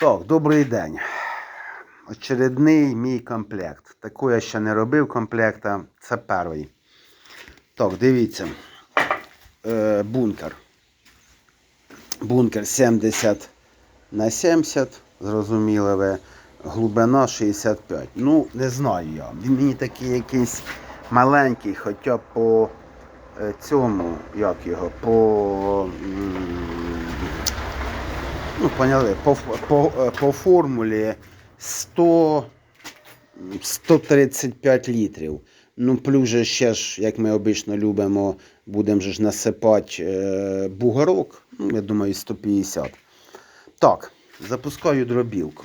Так, добрий день. Очередний мій комплект. Таку я ще не робив комплекта. Це перший. Так, дивіться. Е, бункер. Бункер 70 на 70, зрозуміло ви. Глибина 65. Ну, не знаю я. Він мені такий якийсь маленький, хоча по е, цьому, як його, по. Ну, поняли, по, по, по формулі 100, 135 літрів. Ну, плюс же ще ж, як ми обично любимо, будемо ж насипати е, бугорок. Ну, я думаю, 150. Так, запускаю дробілку.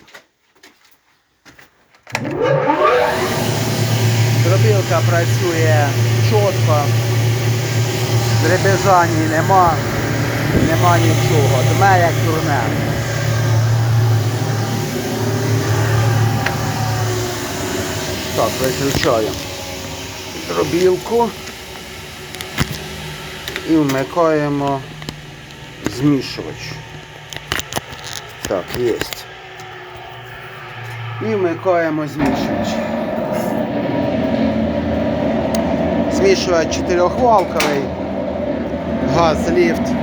Дробілка працює чітко, дребезані нема, нема нічого. Дме як дурне. Так, виключаю дробілку і вмикаємо змішувач. Так, є. І вмикаємо змішувач. Змішувач чотирьохвалковий, газ ліфт.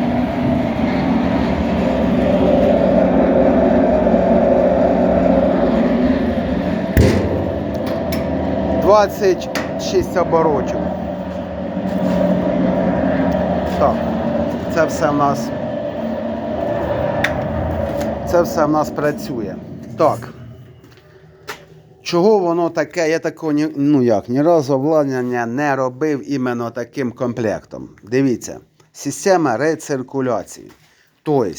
Двадцять шість оборотів. Так, це все в нас. Це все в нас працює. Так. Чого воно таке? Я такого ні, ну як, ні разу обладнання не робив іменно таким комплектом. Дивіться, система рециркуляції. Тобто,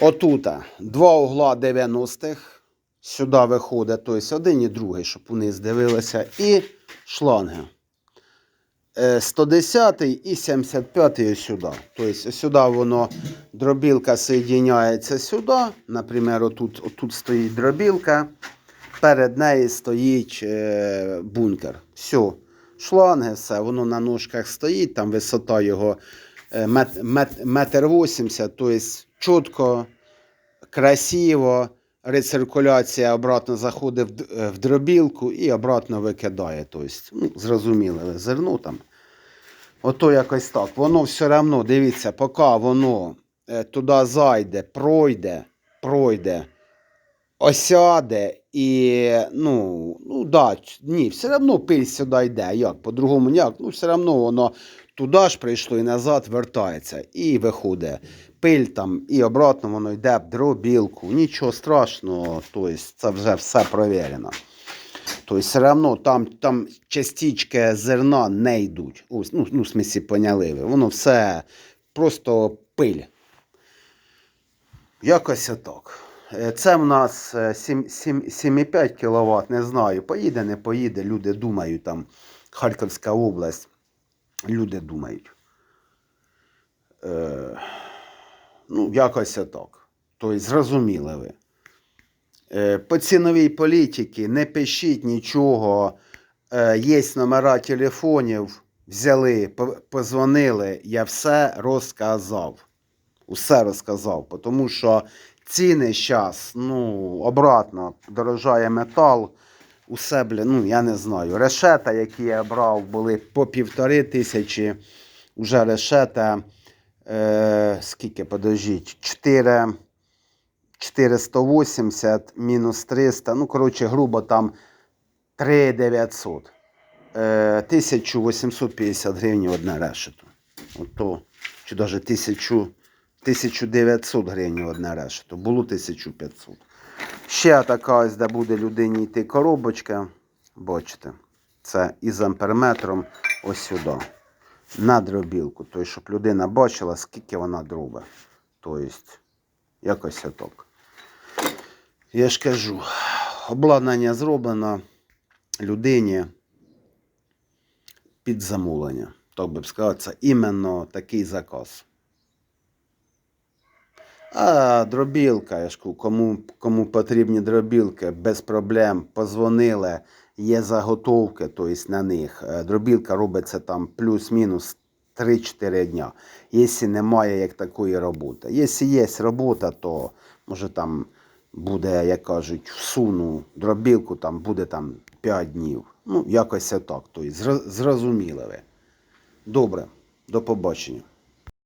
отута два угла 90-х, сюди виходить, тобто один і другий, щоб вниз дивилися, і шланги. Е, 110 і 75 ось сюди. Тобто сюди воно дробілка соєдиняється сюди. Наприклад, отут, отут стоїть дробілка, перед нею стоїть е, бункер. Все. Шланги, все, воно на ножках стоїть, там висота його е, мет, мет, метр 80, тобто чітко, красиво. Рециркуляція обратно заходить е, в дробілку і обратно викидає. Тобто, ну, зрозуміло, зерно там. Ото якось так. Воно все одно, дивіться, поки воно е, туди зайде, пройде, пройде, осяде і, ну, ну да, ні, все одно пиль сюди йде. Як? По-другому ніяк. Ну, все одно воно туди ж прийшло і назад вертається. І виходить пиль там, і обратно воно йде в дробілку. Нічого страшного, тобто це вже все провірено. Тобто все одно там, там частички зерна не йдуть. Ось, ну, ну, в смислі, поняли ви. Воно все просто пиль. Якось отак. Е, Це в нас е, сім- сім- 7,5 кВт, не знаю. Поїде, не поїде. Люди думають там Харківська область. Люди думають. Е, ну, якось отак. Тобто, зрозуміли ви. Е, По ціновій політиці не пишіть нічого. Е, Є номера телефонів, взяли, позвонили, я все розказав. Усе розказав, тому що ціни зараз, ну, обратно, дорожає метал. Усе, бля, ну, я не знаю. Решета, які я брав, були по півтори тисячі. Уже решета, е, скільки, подождіть, 4, 480 мінус 300, ну, коротше, грубо там 3900. Е, 1850 гривень одне решето. Ото, чи навіть 1900 гривень одне решето. Було 1500. Ще така ось, де буде людині йти коробочка. Бачите, це із амперметром ось сюди. На дробілку. Тобто, щоб людина бачила, скільки вона дробить. Тобто, якось отак. Я ж кажу, обладнання зроблено людині під замовлення. Так би б сказав, це іменно такий заказ. А дробілка, я ж кому, кому потрібні дробілки, без проблем, позвонили, є заготовки, тобто на них. Е, Дробілка робиться там плюс-мінус 3-4 дня. Якщо немає як такої роботи. Якщо є робота, то може там буде, як кажуть, всуну дробілку, там буде там 5 днів. Ну, якось так. Тобто, зрозуміли ви. Добре, до побачення.